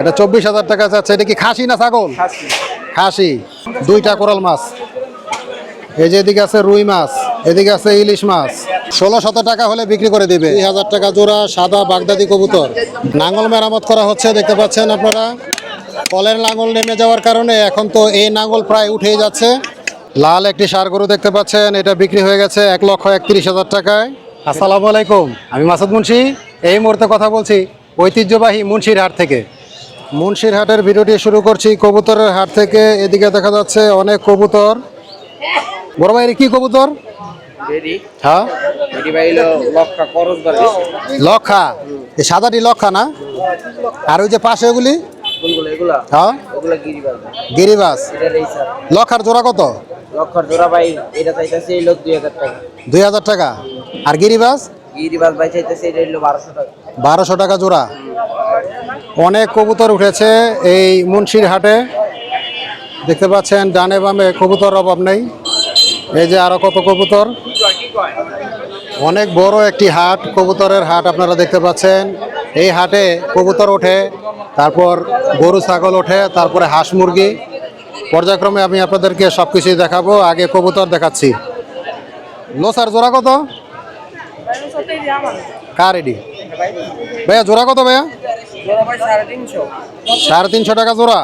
এটা চব্বিশ হাজার টাকা চাচ্ছে। এটা কি খাসি না ছাগল? খাসি। দুইটা কোরাল মাছ। এই যে এদিকে আছে রুই মাছ এদিকে আছে ইলিশ মাছ। ষোলো শত টাকা হলে বিক্রি করে দিবে। দুই হাজার টাকা জোড়া সাদা বাগদাদি কবুতর। নাঙ্গল মেরামত করা হচ্ছে দেখতে পাচ্ছেন আপনারা। কলের লাঙ্গল নেমে যাওয়ার কারণে এখন তো এই নাঙ্গল প্রায় উঠেই যাচ্ছে। লাল একটি সার গরু দেখতে পাচ্ছেন এটা বিক্রি হয়ে গেছে এক লক্ষ একত্রিশ হাজার টাকায়। আসসালামু আলাইকুম। আমি মাসুদ মুন্সি। এই মুহূর্তে কথা বলছি ঐতিহ্যবাহী মুন্সির হাট থেকে। মুন্সির হাটের ভিডিওটি শুরু করছি। কবুতরের হাট থেকে এদিকে দেখা যাচ্ছে অনেক কবুতর। বড় ভাই কি কবুতর? হ্যাঁ? লক্ষা সাদাটি লক্ষা না? আর ওই যে পাশে ওগুলি? হ্যাঁ? গিরিবাস লক্ষার জোড়া কত? লক্ষার জোড়া ভাই এটা চাইতেছে এই লোক দুই হাজার টাকা। দুই হাজার টাকা। আর গিরিবাস গিরিবাল ভাই চাইতেছে এটা হলো বারোশো টাকা। বারোশো টাকা জোড়া। অনেক কবুতর উঠেছে এই মুন্সির হাটে। দেখতে পাচ্ছেন ডানে বামে কবুতর অভাব নেই। এই যে আরও কত কবুতর? অনেক বড় একটি হাট কবুতরের হাট আপনারা দেখতে পাচ্ছেন। এই হাটে কবুতর ওঠে তারপর গরু ছাগল ওঠে তারপরে হাঁস মুরগি। পর্যায়ক্রমে আমি আপনাদেরকে সব কিছুই দেখাবো আগে কবুতর দেখাচ্ছি। লোসার জোড়া কত? কার এডি ভাইয়া জোড়া কত ভাইয়া? সাড়ে তিনশো টাকা জোড়া।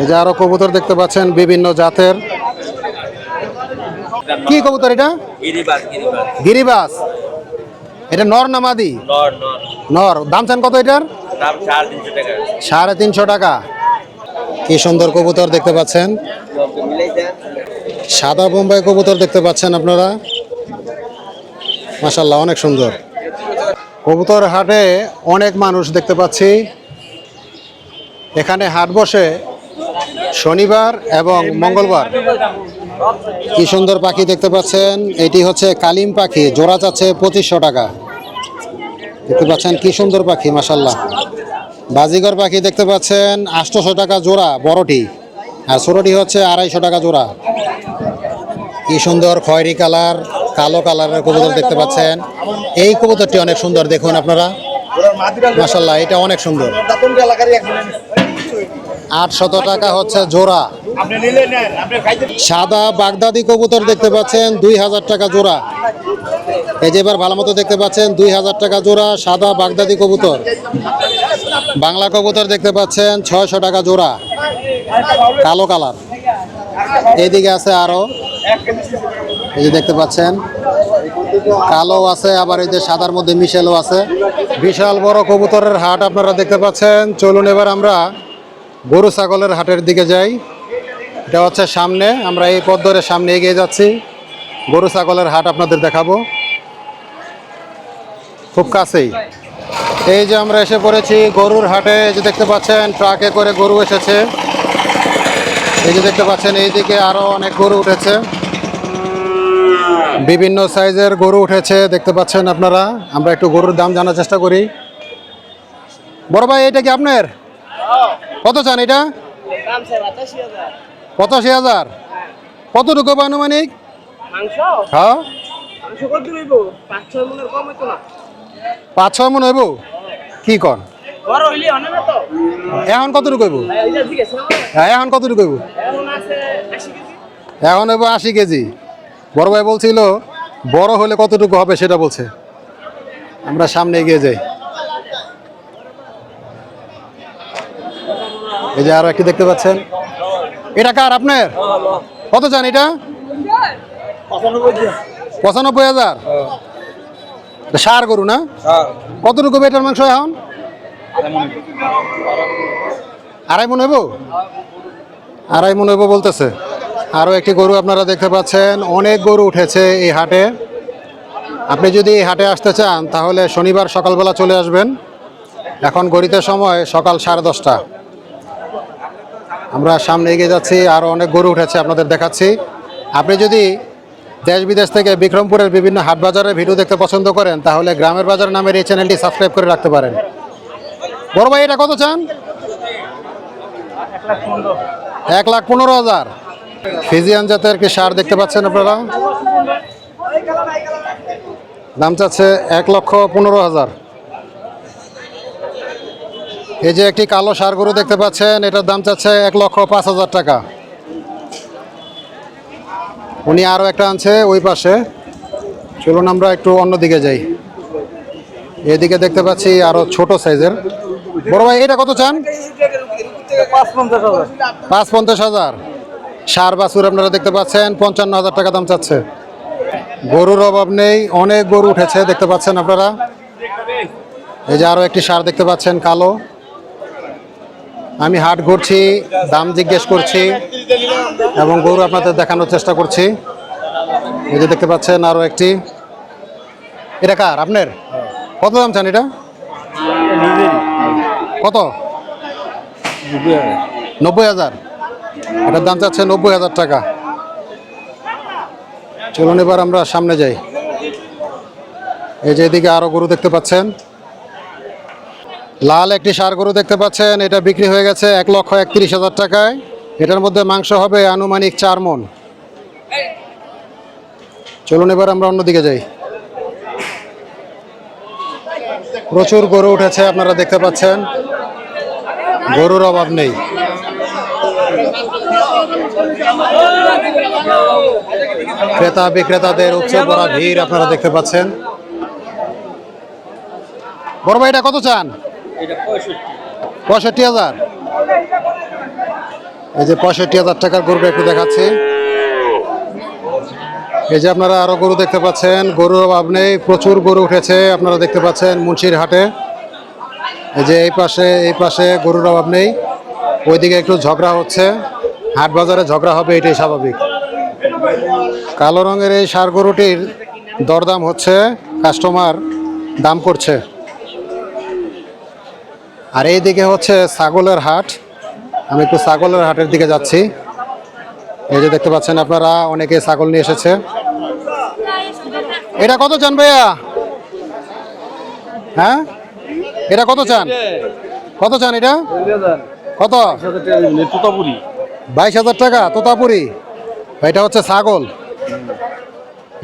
এই যে আরও কবুতর দেখতে পাচ্ছেন বিভিন্ন জাতের। কি কবুতর এটা? গিরিবাস এটা নর না মাদি? নর দাম চান কত এটার? সাড়ে তিনশো টাকা। সাড়ে তিনশো টাকা। কি সুন্দর কবুতর দেখতে পাচ্ছেন। সাদা বোম্বাই কবুতর দেখতে পাচ্ছেন আপনারা। মাসাল্লাহ অনেক সুন্দর। কবুতর হাটে অনেক মানুষ দেখতে পাচ্ছি। এখানে হাট বসে শনিবার এবং মঙ্গলবার। কি সুন্দর পাখি দেখতে পাচ্ছেন? এটি হচ্ছে কালিম পাখি, জোড়া যাচ্ছে পঁচিশশো টাকা। দেখতে পাচ্ছেন কি সুন্দর পাখি মাসাল্লাহ বাজিগর পাখি দেখতে পাচ্ছেন, আটশোশো টাকা জোড়া, বড়টি। আর ছোটটি হচ্ছে আড়াইশো টাকা জোড়া। কি সুন্দর খয়েরি কালার। কালো কালারের কবুতর দেখতে পাচ্ছেন। এই কবুতরটি অনেক সুন্দর, দেখুন আপনারা। মাসাল্লাহ এটা অনেক সুন্দর। আটশত টাকা হচ্ছে জোড়া। সাদা বাগদাদি কবুতর দেখতে পাচ্ছেন, দুই হাজার টাকা জোড়া। এই যে এবার ভালো মতো দেখতে পাচ্ছেন, দুই হাজার টাকা জোড়া, সাদা বাগদাদি কবুতর। বাংলা কবুতর দেখতে পাচ্ছেন, ছয়শো টাকা জোড়া। কালো কালার। এদিকে আছে আরও। এই যে দেখতে পাচ্ছেন, কালো আছে, আবার এই যে সাদার মধ্যে মিশেলও আছে। বিশাল বড় কবুতরের হাট আপনারা দেখতে পাচ্ছেন। চলুন এবার আমরা গরু ছাগলের হাটের দিকে যাই। এটা হচ্ছে সামনে, আমরা এই ধরে সামনে এগিয়ে যাচ্ছি। গরু ছাগলের হাট আপনাদের দেখাবো। খুব কাছেই। এই যে আমরা এসে পড়েছি গরুর হাটে, এই যে দেখতে পাচ্ছেন, ট্রাকে করে গরু এসেছে। এই যে দেখতে পাচ্ছেন, এইদিকে আরও অনেক গরু উঠেছে। বিভিন্ন সাইজের গরু উঠেছে দেখতে পাচ্ছেন আপনারা। আমরা একটু গরুর দাম জানার চেষ্টা করি। বড় ভাই এটা কি আপনার? কত চান এটা? পঁচাশি হাজার। কতটুকু আনুমানিক? মাংস? হ্যাঁ। পাঁচ ছয় মনের কম হতো না। পাঁচ ছয় মন হইব? কি কর বড় হইলে অনেক না তো। এখন কতটুকু হইব? এইটা হ্যাঁ এখন কতটুকু হইব? এখন হইব আশি কেজি। বড় ভাই বলছিল বড় হলে কতটুকু হবে সেটা বলছে। আমরা সামনে এগিয়ে যাই। এই যে আরও একটি দেখতে পাচ্ছেন। এটা কার আপনার? কত চান এটা? পঁচানব্বই হাজার। সার গরু না? কতটুকু বেটার মাংস এখন? আড়াই মন হইব? আড়াই মন হইব বলতেছে। আরও একটি গরু আপনারা দেখতে পাচ্ছেন। অনেক গরু উঠেছে এই হাটে। আপনি যদি এই হাটে আসতে চান, তাহলে শনিবার সকালবেলা চলে আসবেন। এখন গড়িতে সময় সকাল সাড়ে দশটা। আমরা সামনে এগিয়ে যাচ্ছি আরও অনেক গরু উঠেছে আপনাদের দেখাচ্ছি। আপনি যদি দেশ বিদেশ থেকে বিক্রমপুরের বিভিন্ন হাট বাজারের ভিডিও দেখতে পছন্দ করেন, তাহলে গ্রামের বাজার নামের এই চ্যানেলটি সাবস্ক্রাইব করে রাখতে পারেন। বড় ভাই, এটা কত চান? এক লাখ পনেরো হাজার। ফিজিয়ান জাতের কি সার দেখতে পাচ্ছেন আপনারা। দাম চাচ্ছে এক লক্ষ পনেরো হাজার। এই যে একটি কালো সার গরু দেখতে পাচ্ছেন এটার দাম চাচ্ছে এক লক্ষ পাঁচ হাজার টাকা। উনি আরও একটা আনছে ওই পাশে। চলুন আমরা একটু অন্যদিকে যাই। এদিকে দেখতে পাচ্ছি আরও ছোট সাইজের। বড় ভাই এটা কত চান? পাঁচ পঞ্চাশ হাজার। সার বাছুর আপনারা দেখতে পাচ্ছেন পঞ্চান্ন হাজার টাকা দাম চাচ্ছে। গরুর অভাব নেই অনেক গরু উঠেছে দেখতে পাচ্ছেন আপনারা। এই যে আরও একটি সার দেখতে পাচ্ছেন কালো। আমি হাট ঘুরছি দাম জিজ্ঞেস করছি এবং গরু আপনাদের দেখানোর চেষ্টা করছি। এই যে দেখতে পাচ্ছেন আরও একটি। এটা কার? আপনার? কত দাম চান এটা? কত? নব্বই হাজার। এটার দাম চাচ্ছে নব্বই হাজার টাকা। চলুন এবার আমরা সামনে যাই। এই যে এদিকে আরও গরু দেখতে পাচ্ছেন। লাল একটি সার গরু দেখতে পাচ্ছেন, এটা বিক্রি হয়ে গেছে এক লক্ষ একত্রিশ হাজার টাকায়। এটার মধ্যে মাংস হবে আনুমানিক চার মন। চলুন এবার আমরা অন্যদিকে যাই। প্রচুর গরু উঠেছে, আপনারা দেখতে পাচ্ছেন। গরুর অভাব নেই। ক্রেতা বিক্রেতাদের উপচে পড়া ভিড় আপনারা দেখতে পাচ্ছেন। বড় ভাই এটা কত চান? পঁয়ষট্টি। হাজার। এই যে পঁয়ষট্টি হাজার টাকার গরুটা একটু দেখাচ্ছি। এই যে আপনারা আরও গরু দেখতে পাচ্ছেন গরুর অভাব নেই প্রচুর গরু উঠেছে আপনারা দেখতে পাচ্ছেন মুন্সির হাটে। এই যে এই পাশে এই পাশে গরুর অভাব নেই। ওইদিকে একটু ঝগড়া হচ্ছে। হাট বাজারে ঝগড়া হবে, এটাই স্বাভাবিক। কালো রঙের এই সার গরুটির দরদাম হচ্ছে কাস্টমার দাম করছে। আর এইদিকে হচ্ছে ছাগলের হাট। আমি একটু ছাগলের হাটের দিকে যাচ্ছি। এই যে দেখতে পাচ্ছেন আপনারা, অনেকে ছাগল নিয়ে এসেছে। এটা কত চান ভাইয়া? হ্যাঁ? এটা কত চান? কত চান এটা? কত? বাইশ হাজার টাকা তোতাপুরি। এটা হচ্ছে ছাগল।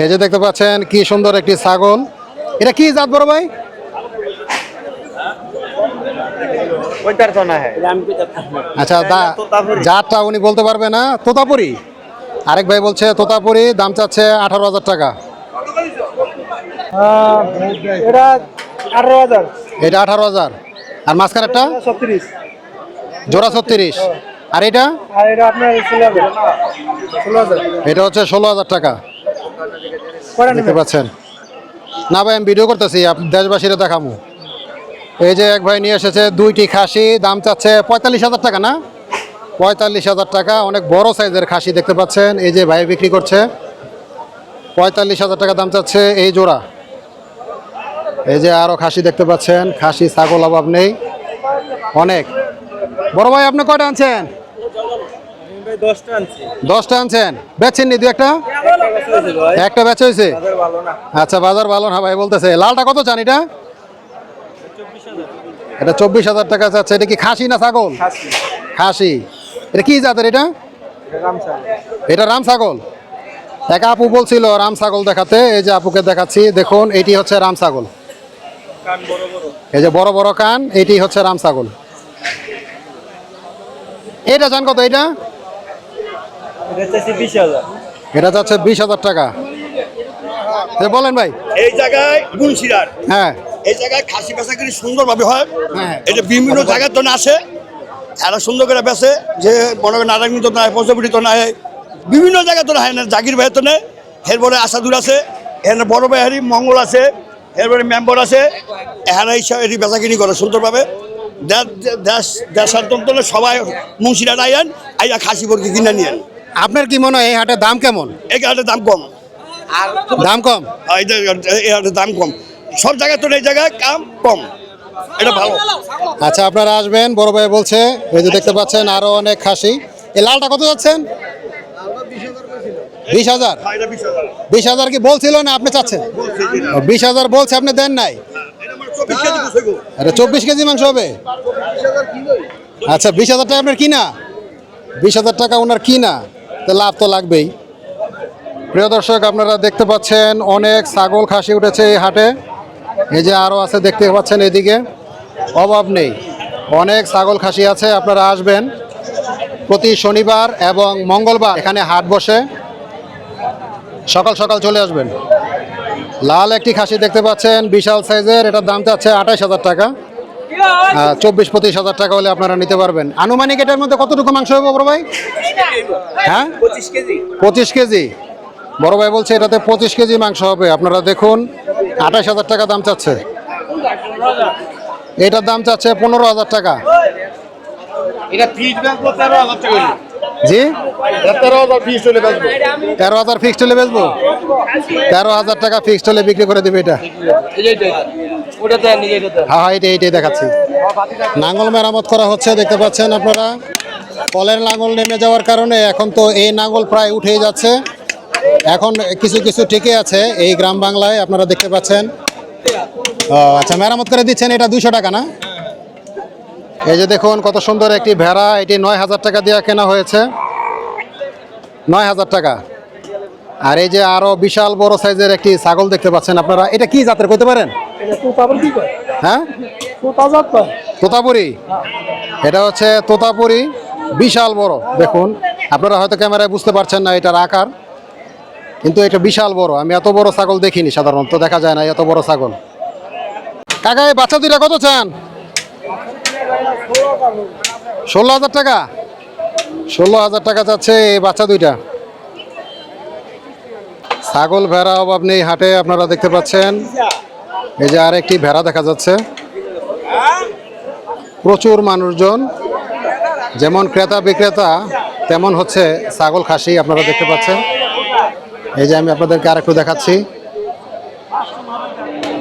এই যে দেখতে পাচ্ছেন কি সুন্দর একটি ছাগল। এটা কি জাত বড় ভাই? আচ্ছা জাতটা উনি বলতে পারবে না। তোতাপুরি। আরেক ভাই বলছে তোতাপুরি দাম চাচ্ছে আঠারো হাজার টাকা। এটা আঠারো হাজার। এটা আঠারো হাজার। আর মাঝখানেরটা? ছত্রিশ। জোড়া ছত্রিশ। আর এটা? এটা হচ্ছে ষোলো হাজার টাকা। দেখতে পাচ্ছেন? না ভাই আমি ভিডিও করতেছি দেশবাসীরা দেখামু। এই যে এক ভাই নিয়ে এসেছে দুইটি খাসি দাম চাচ্ছে পঁয়তাল্লিশ হাজার টাকা না? পঁয়তাল্লিশ হাজার টাকা অনেক বড় সাইজের খাসি দেখতে পাচ্ছেন। এই যে ভাই বিক্রি করছে পঁয়তাল্লিশ হাজার টাকা দাম চাচ্ছে এই জোড়া। এই যে আরও খাসি দেখতে পাচ্ছেন খাসি ছাগল অভাব নেই। অনেক। বড় ভাই, আপনি কয়টা আনছেন? দশটা আনছেন। বেচছেন নি দু একটা? একটা বেচা হয়েছে? আচ্ছা বাজার ভালো না ভাই, বলতেছে। লালটা কত চান এটা? এটা চব্বিশ হাজার টাকা চাচ্ছে। এটা কি খাসি না ছাগল? খাসি। এটা কি জাতের এটা? এটা রাম ছাগল। এক আপু বলছিল রাম ছাগল দেখাতে। এই যে আপুকে দেখাচ্ছি, দেখুন, এটি হচ্ছে রাম ছাগল। এই যে বড় বড় কান, এটি হচ্ছে রাম ছাগল। এটা জান কত এটা এটা যাচ্ছে বিশ হাজার টাকা। বলেন ভাই। এই জায়গায় গুলশিরার। হ্যাঁ। এই জায়গায় খাসি বেচা কিন্তু সুন্দরভাবে হয়। হ্যাঁ। এটা বিভিন্ন জায়গার জন্য আসে এরা সুন্দর করে বেচে যে মনে করেন নারায়ণ তো নাই পঞ্চবটি তো নাই বিভিন্ন জায়গায় তো হয় না জাগির ভাই তো নেই। এরপরে আসাদুর আছে এখানে বড় ভাইহারি মঙ্গল আছে এরপরে মেম্বর আছে এখানে এইসব এটি বেচা কিনি করে সুন্দরভাবে। দেশ দেশ দেশের তন্ত্রে সবাই মুন্সিরা আইন আইয়া খাসি বর্গি কিনে নিয়েন আপনার কি মনে হয় এই হাটের দাম কেমন? এই হাটের দাম কম। দাম কম? এই যে- এই হাটের দাম কম। সব জায়গায় তো এই জায়গায় কাম কম। এটা ভালো। আচ্ছা আপনারা আসবেন বড় ভাই বলছে এই যে দেখতে পাচ্ছেন আরও অনেক খাসি। এই লালটা কত যাচ্ছেন? বিশ হাজার। হ্যাঁ, বিশ হাজার। কি বলছিল না আপনি চাচ্ছেন? বিশ হাজার বলছে আপনি দেন নাই? এটা চব্বিশ কেজি মাংস হবে? আচ্ছা বিশ হাজার টাকা আপনার কিনা? বিশ হাজার টাকা ওনার কিনা? তো লাভ তো লাগবেই। প্রিয় দর্শক আপনারা দেখতে পাচ্ছেন অনেক ছাগল খাসি উঠেছে এই হাটে। এই যে আরও আছে দেখতে পাচ্ছেন এদিকে। অভাব নেই। অনেক ছাগল খাসি আছে আপনারা আসবেন প্রতি শনিবার এবং মঙ্গলবার এখানে হাট বসে। সকাল সকাল চলে আসবেন। লাল একটি খাসি দেখতে পাচ্ছেন, বিশাল সাইজের, এটার দাম চাচ্ছে আঠাশ হাজার টাকা। চব্বিশ, পঁচিশ হাজার টাকা হলে আপনারা নিতে পারবেন। আনুমানিক এটার মধ্যে কতটুকু মাংস হবে বড় ভাই? হ্যাঁ? পঁচিশ কেজি। বড় ভাই বলছে এটাতে পঁচিশ কেজি মাংস হবে। আপনারা দেখুন আঠাশ হাজার টাকা দাম চাচ্ছে। এটার দাম চাচ্ছে পনেরো হাজার টাকা। এটা জি? তেরো হাজার ফিক্সড হলে বেচবো। তেরো হাজার টাকা ফিক্সড হলে বিক্রি করে দিবে এটা। এটা। হ্যাঁ হ্যাঁ এইটাই এইটাই দেখাচ্ছি। নাঙ্গল মেরামত করা হচ্ছে, দেখতে পাচ্ছেন আপনারা। কলের লাঙ্গল নেমে যাওয়ার কারণে এখন তো এই নাঙ্গল প্রায় উঠেই যাচ্ছে। এখন কিছু কিছু টিকে আছে এই গ্রাম বাংলায়, আপনারা দেখতে পাচ্ছেন। আচ্ছা মেরামত করে দিচ্ছেন, এটা দুইশো টাকা না? এই যে দেখুন কত সুন্দর একটি ভেড়া এটি নয় হাজার টাকা দিয়ে কেনা হয়েছে। নয় হাজার টাকা। আর এই যে আরও বিশাল বড় সাইজের একটি ছাগল দেখতে পাচ্ছেন আপনারা এটা কি জাতের করতে পারেন? হ্যাঁ? তোতাপুরি। এটা হচ্ছে তোতাপুরি বিশাল বড়। দেখুন আপনারা হয়তো ক্যামেরায় বুঝতে পারছেন না এটার আকার কিন্তু এটা বিশাল বড়। আমি এত বড় ছাগল দেখিনি সাধারণত দেখা যায় না এত বড় ছাগল। কাকা এই বাচ্চা দুইটা কত চান? ষোলো হাজার টাকা? ষোলো হাজার টাকা যাচ্ছে এই বাচ্চা দুইটা। ছাগল ভেড়া অভাব নেই হাটে, আপনারা দেখতে পাচ্ছেন। এই যে আরেকটি ভেড়া দেখা যাচ্ছে। প্রচুর মানুষজন, যেমন ক্রেতা বিক্রেতা, তেমন হচ্ছে ছাগল খাসি, আপনারা দেখতে পাচ্ছেন। এই যে আমি আপনাদেরকে আরেকটু দেখাচ্ছি।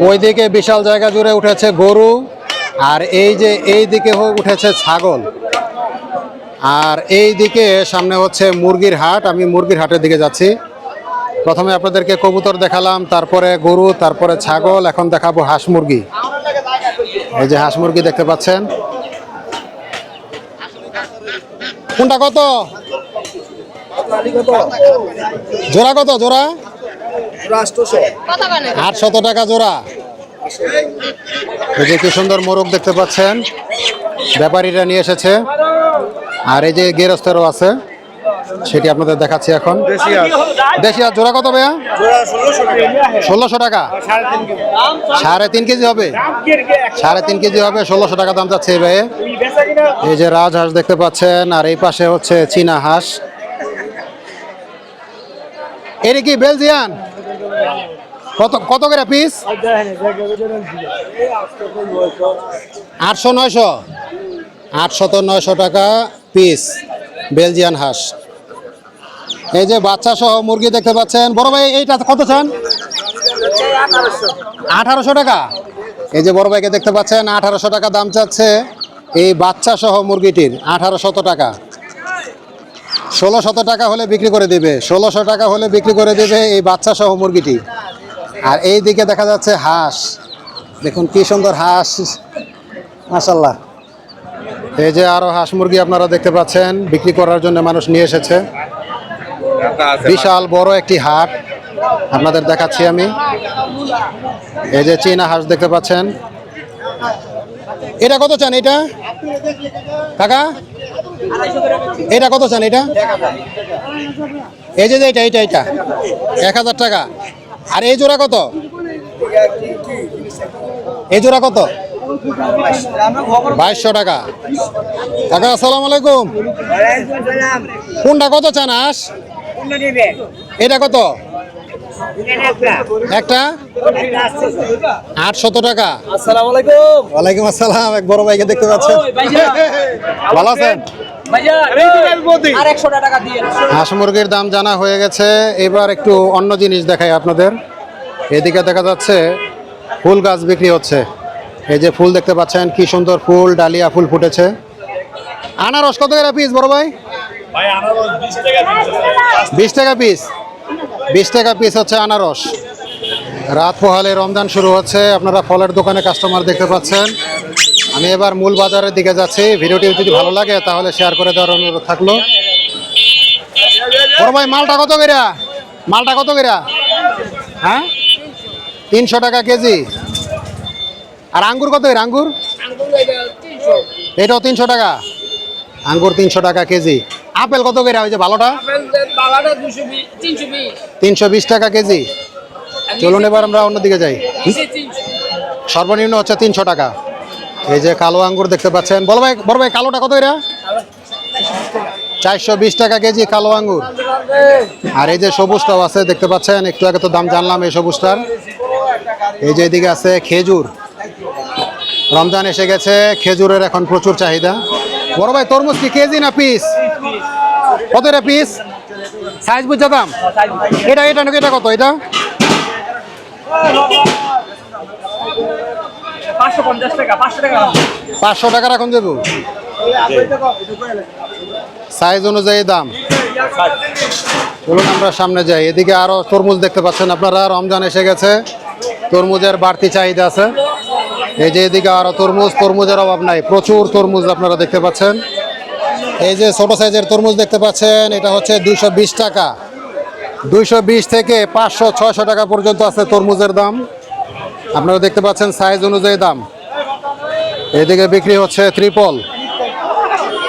ওইদিকে বিশাল জায়গা জুড়ে উঠেছে গরু। আর এই যে এই দিকে হোক উঠেছে ছাগল আর এই দিকে সামনে হচ্ছে মুরগির হাট আমি মুরগির হাটের দিকে যাচ্ছি। প্রথমে আপনাদেরকে কবুতর দেখালাম তারপরে গরু তারপরে ছাগল এখন দেখাবো হাঁস মুরগি। এই যে হাঁস মুরগি দেখতে পাচ্ছেন। কোনটা কত? জোড়া কত? জোড়া? আটশত টাকা জোড়া। এই যে কি সুন্দর মোরগ দেখতে পাচ্ছেন, ব্যাপারীরা নিয়ে এসেছে। আর এই যে গেরস্তেরও আছে, সেটি আপনাদের দেখাচ্ছি এখন। দেশি আর জোড়া কত ভাইয়া? ষোলোশো টাকা। সাড়ে তিন কেজি হবে। সাড়ে তিন কেজি হবে, ষোলোশো টাকা দাম যাচ্ছে এই ভাইয়ে। এই যে রাজহাঁস দেখতে পাচ্ছেন, আর এই পাশে হচ্ছে চীনা হাঁস। এর কি বেলজিয়ান? কত কত করে পিস আটশো, নয়শো। আটশত নয়শো টাকা পিস বেলজিয়ান হাঁস। এই যে বাচ্চা সহ মুরগি দেখতে পাচ্ছেন। বড় ভাই, এইটা কত চান? আঠারোশো টাকা। এই যে বড় ভাইকে দেখতে পাচ্ছেন, আঠারোশো টাকা দাম চাচ্ছে এই বাচ্চা সহ মুরগিটির, আঠারোশত টাকা। ষোলো শত টাকা হলে বিক্রি করে দিবে, ষোলোশো টাকা হলে বিক্রি করে দিবে এই বাচ্চা সহ মুরগিটি। আর এই দিকে দেখা যাচ্ছে হাঁস। দেখুন কি সুন্দর হাঁস। মাসাল্লাহ এই যে আরও হাঁস মুরগি আপনারা দেখতে পাচ্ছেন, বিক্রি করার জন্য মানুষ নিয়ে এসেছে। বিশাল বড় একটি হাট। আপনাদের দেখাচ্ছি আমি। এই যে চীনা হাঁস দেখতে পাচ্ছেন। এটা কত চান এটা? কাকা? এটা কত চান এটা? এই যে এটা এটা এটা। এক হাজার টাকা। আর এই জোড়া কত? এই জোড়া কত? বাইশশো টাকা। কাকা আসসালামু আলাইকুম। কোনটা কত চান হাঁস এটা কত? একটা? আটশত টাকা। আসসালামু আলাইকুম। ওয়ালাইকুম আসসালাম এক বড় ভাইকে দেখতে পাচ্ছেন। ভালো আছেন? হাঁস মুরগির দাম জানা হয়ে গেছে। এবার একটু অন্য জিনিস দেখাই আপনাদের। এদিকে দেখা যাচ্ছে ফুল গাছ বিক্রি হচ্ছে। এই যে ফুল দেখতে পাচ্ছেন কি সুন্দর ফুল ডালিয়া ফুল ফুটেছে। আনারস কত করে পিস বড় ভাই? বিশ টাকা পিস বিশ টাকা পিস হচ্ছে আনারস। রাত পোহালে রমজান শুরু হচ্ছে। আপনারা ফলের দোকানে কাস্টমার দেখতে পাচ্ছেন। আমি এবার মূল বাজারের দিকে যাচ্ছি। ভিডিওটি যদি ভালো লাগে, তাহলে শেয়ার করে দেওয়ার অনুরোধ থাকল। বড় ভাই, মালটা কত কইরা মালটা কত কইরা হ্যাঁ? তিনশো টাকা কেজি। আর আঙ্গুর কত এর আঙ্গুর? এটাও তিনশো টাকা। আঙ্গুর তিনশো টাকা কেজি। আপেল কত করে? ওই যে ভালোটা তিনশো বিশ টাকা কেজি। চলুন এবার আমরা অন্যদিকে যাই। সর্বনিম্ন হচ্ছে তিনশো টাকা। এই যে কালো আঙ্গুর দেখতে পাচ্ছেন। বড় ভাই বড় ভাই, কালোটা কত এরা চারশো বিশ টাকা কেজি কালো আঙ্গুর। আর এই যে সবুজটাও আছে, দেখতে পাচ্ছেন? একটু আগে তো দাম জানলাম এই সবুজটার। এই যে এদিকে আছে খেজুর। রমজান এসে গেছে, খেজুরের এখন প্রচুর চাহিদা। বড় ভাই, তরমুজ কি কেজি না পিস? কত এটা পিস? সাইজ বুঝতে দাম এটা এটা নাকি এটা কত? এটা? পাঁচশো টাকা রাখুন দেবো। সাইজ অনুযায়ী দাম। চলুন আমরা সামনে যাই। এদিকে আরও তরমুজ দেখতে পাচ্ছেন আপনারা, রমজান এসে গেছে। তরমুজের বাড়তি চাহিদা আছে। এই যে এদিকে আরও তরমুজ, তরমুজের অভাব নাই। প্রচুর তরমুজ আপনারা দেখতে পাচ্ছেন। এই যে ছোট সাইজের তরমুজ দেখতে পাচ্ছেন, এটা হচ্ছে দুইশো বিশ টাকা। দুইশো বিশ থেকে পাঁচশো, ছয়শো টাকা পর্যন্ত আছে তরমুজের দাম। আপনারা দেখতে পাচ্ছেন সাইজ অনুযায়ী দাম। এদিকে বিক্রি হচ্ছে ত্রিপল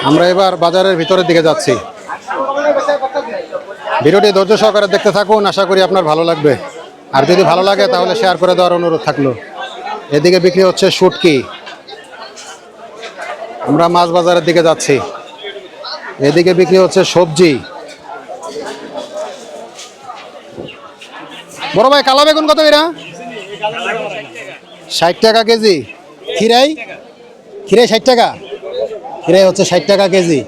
আমরা এবার বাজারের ভিতরের দিকে যাচ্ছি। ভিডিওটি ধৈর্য সহকারে দেখতে থাকুন, আশা করি আপনার ভালো লাগবে। আর যদি ভালো লাগে, তাহলে শেয়ার করে দেওয়ার অনুরোধ থাকল। এদিকে বিক্রি হচ্ছে শুটকি। আমরা মাছ বাজারের দিকে যাচ্ছি। এদিকে বিক্রি হচ্ছে সবজি। বড় ভাই, কালো বেগুন কত এরা? ষাট টাকা কেজি। খিরাই খিরাই ষাট টাকা? খিরাই হচ্ছে ষাট টাকা কেজি।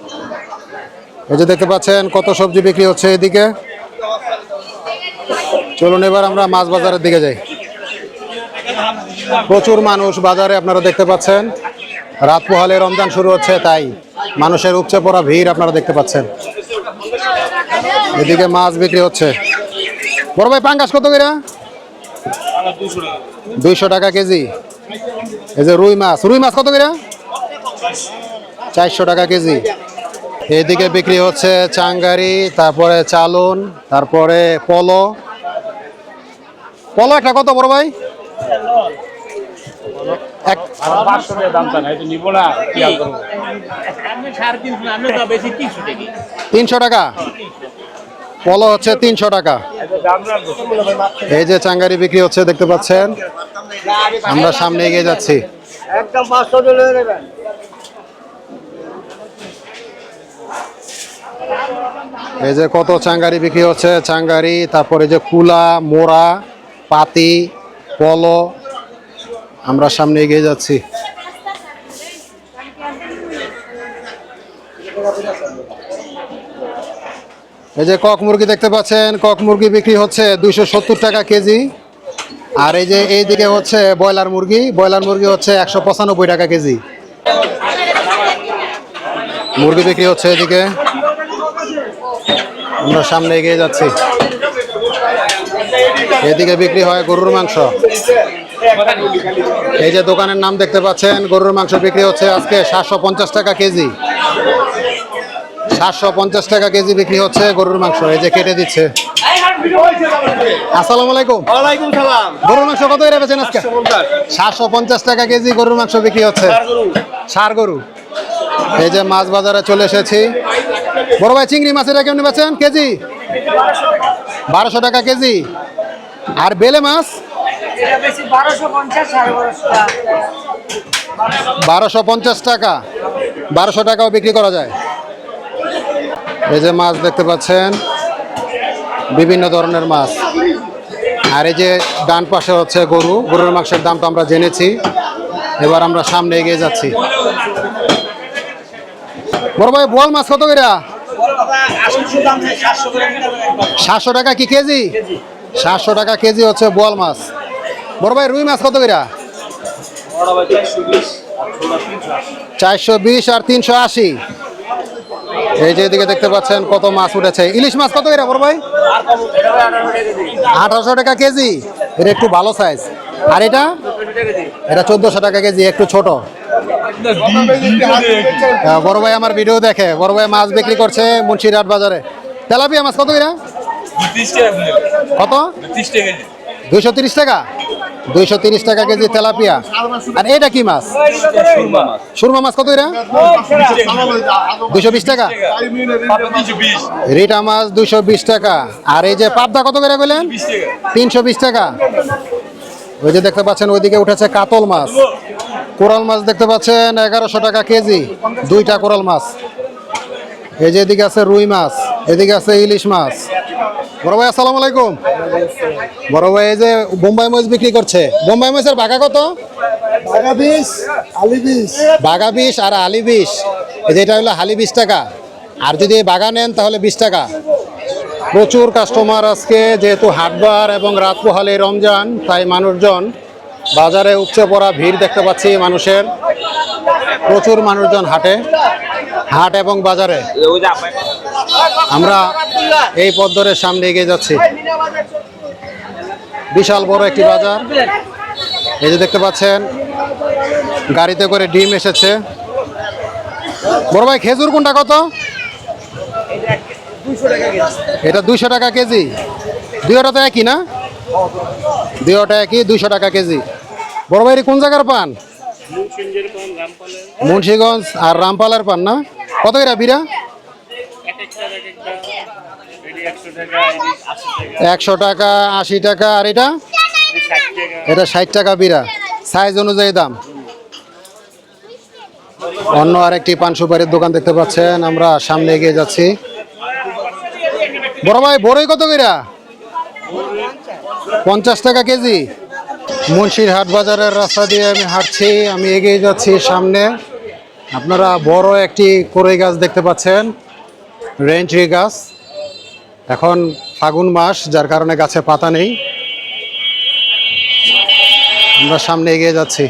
এই যে দেখতে পাচ্ছেন কত সবজি বিক্রি হচ্ছে এদিকে। চলুন এবার আমরা মাছ বাজারের দিকে যাই। প্রচুর মানুষ বাজারে আপনারা দেখতে পাচ্ছেন। রাত পোহালে রমজান শুরু হচ্ছে, তাই মানুষের উপচে পড়া ভিড় আপনারা দেখতে পাচ্ছেন। এদিকে মাছ বিক্রি হচ্ছে। বড় ভাই, পাঙ্গাস কত করে? দুইশো টাকা কেজি। এই যে রুই মাছ। রুই মাছ কত করে? চারশো টাকা কেজি। এদিকে বিক্রি হচ্ছে চাঙ্গারি, তারপরে চালন, তারপরে পলো। পলো একটা কত বড় ভাই? তিনশো টাকা। পলো হচ্ছে তিনশো টাকা। এই যে চাঙ্গারি বিক্রি হচ্ছে দেখতে পাচ্ছেন। আমরা সামনে এগিয়ে যাচ্ছি। একদম পাঁচশো নেবেন এই যে কত চাঙ্গারি বিক্রি হচ্ছে চাঙ্গারি তারপরে যে কুলা মোড়া পাতি পলো আমরা সামনে এগিয়ে যাচ্ছি। এই যে কক মুরগি দেখতে পাচ্ছেন, কক মুরগি বিক্রি হচ্ছে দুইশো সত্তর টাকা কেজি। আর এই যে এই দিকে হচ্ছে ব্রয়লার মুরগি ব্রয়লার মুরগি হচ্ছে একশো পঁচানব্বই টাকা কেজি। মুরগি বিক্রি হচ্ছে এদিকে আমরা সামনে এগিয়ে যাচ্ছি। এদিকে বিক্রি হয় গরুর মাংস। এই যে দোকানের নাম দেখতে পাচ্ছেন, গরুর মাংস বিক্রি হচ্ছে আজকে সাতশো পঞ্চাশ টাকা কেজি। সাতশো পঞ্চাশ টাকা কেজি বিক্রি হচ্ছে গরুর মাংস। এই যে কেটে দিচ্ছে। আসসালামু আলাইকুম। গরুর মাংস কত করে বেচেন আজকে? সাতশো পঞ্চাশ। টাকা কেজি গরুর মাংস বিক্রি হচ্ছে। সার গরু। এই যে মাছ বাজারে চলে এসেছি। বড় ভাই চিংড়ি মাছের কেমনি বেচেন কেজি? বারোশো টাকা কেজি। আর বেলে মাছ? বারোশো পঞ্চাশ টাকা। বারোশো টাকাও বিক্রি করা যায়। এই যে মাছ দেখতে পাচ্ছেন, বিভিন্ন ধরনের মাছ। আর এই যে ডান পাশে হচ্ছে গরু, গরুর মাংসের দাম তো আমরা জেনেছি। এবার আমরা সামনে এগিয়ে যাচ্ছি। বড় ভাই, বোয়াল মাছ কত করে? সাতশো টাকা কি কেজি? সাতশো টাকা কেজি হচ্ছে বোয়াল মাছ। বড় ভাই, রুই মাছ কত করে? চারশো বিশ আর তিনশো আশি। এই যে এদিকে দেখতে পাচ্ছেন কত মাছ উঠেছে। ইলিশ মাছ কত করে বড় ভাই? আঠারোশো টাকা কেজি। এটা একটু ভালো সাইজ আর এটা? এটা চোদ্দোশো টাকা কেজি একটু ছোট। বড় ভাই আমার ভিডিও দেখে। বড় ভাই মাছ বিক্রি করছে মুন্সিরহাট বাজারে। তেলাপিয়া মাছ কত করে? কত? দুইশো তিরিশ টাকা? দুইশো তিরিশ টাকা কেজি তেলাপিয়া। আর এটা কি মাছ? সুরমা মাছ। কত এরা দুইশো বিশ টাকা? রিটা মাছ দুইশো বিশ টাকা। আর এই যে পাবদা কত করে বললেন তিনশো বিশ টাকা। ওই যে দেখতে পাচ্ছেন, ওইদিকে উঠেছে কাতল মাছ। কোরাল মাছ দেখতে পাচ্ছেন, এগারোশো টাকা কেজি। দুইটা কোরাল মাছ। এই যে এদিকে আছে রুই মাছ, এদিকে আছে ইলিশ মাছ। বড় ভাই আসসালামু আলাইকুম। বড় ভাই এই যে বোম্বাই মাছ বিক্রি করছে। বোম্বাই মাছের বাঘা কত? বাঘা বিশ আলি বিশ। বাঘা বিশ আর আলি বিশ। এই যে এটা হলো হালি বিশ টাকা। আর যদি বাঘা নেন তাহলে বিশ টাকা। প্রচুর কাস্টমার আজকে যেহেতু হাটবার এবং রাত পোহালে রমজান তাই মানুষজন বাজারে উপচে পড়া ভিড় দেখতে পাচ্ছি মানুষের। প্রচুর মানুষজন হাটে। হাট এবং বাজারে আমরা এই পদ্মরের সামনে এগিয়ে যাচ্ছি। বিশাল বড় একটি বাজার। এই যে দেখতে পাচ্ছেন, গাড়িতে করে ডিম এসেছে। বড় ভাই, খেজুর কোনটা কত? এটা দুইশো টাকা কেজি। দুইটা তো একই না? দুইটা একই, দুইশো টাকা কেজি। বড় ভাই কোন জায়গার পান? মুন্সিগঞ্জ আর রামপালের পান না? কত এরা বিরা একশো টাকা, আশি টাকা, আর এটা? এটা ষাট টাকা বিরা সাইজ অনুযায়ী দাম। অন্য আরেকটি পান সুপারির দোকান দেখতে পাচ্ছেন, আমরা সামনে এগিয়ে যাচ্ছি। বড় ভাই, বড়ই কত কইরা পঞ্চাশ টাকা কেজি। মুন্সির হাট বাজারের রাস্তা দিয়ে আমি হাঁটছি, আমি এগিয়ে যাচ্ছি সামনে। আপনারা বড় একটি কোরই গাছ দেখতে পাচ্ছেন রেঞ্চি গাছ। এখন ফাগুন মাস, যার কারণে গাছে পাতা নেই। আমরা সামনে এগিয়ে যাচ্ছি।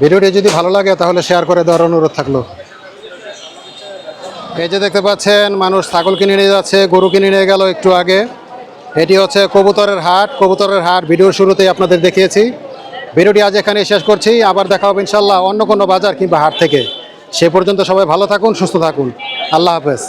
ভিডিওটি যদি ভালো লাগে তাহলে শেয়ার করে দেওয়ার অনুরোধ থাকল। এই যে দেখতে পাচ্ছেন, মানুষ ছাগল কিনে নিয়ে যাচ্ছে, গরু কিনে নিয়ে গেল একটু আগে। এটি হচ্ছে কবুতরের হাট। কবুতরের হাট ভিডিওর শুরুতেই আপনাদের দেখিয়েছি। ভিডিওটি আজ এখানে শেষ করছি। আবার দেখা হবে ইনশাল্লাহ অন্য কোনো বাজার কিংবা হাট থেকে। সে পর্যন্ত সবাই ভালো থাকুন, সুস্থ থাকুন। আল্লাহ হাফেজ।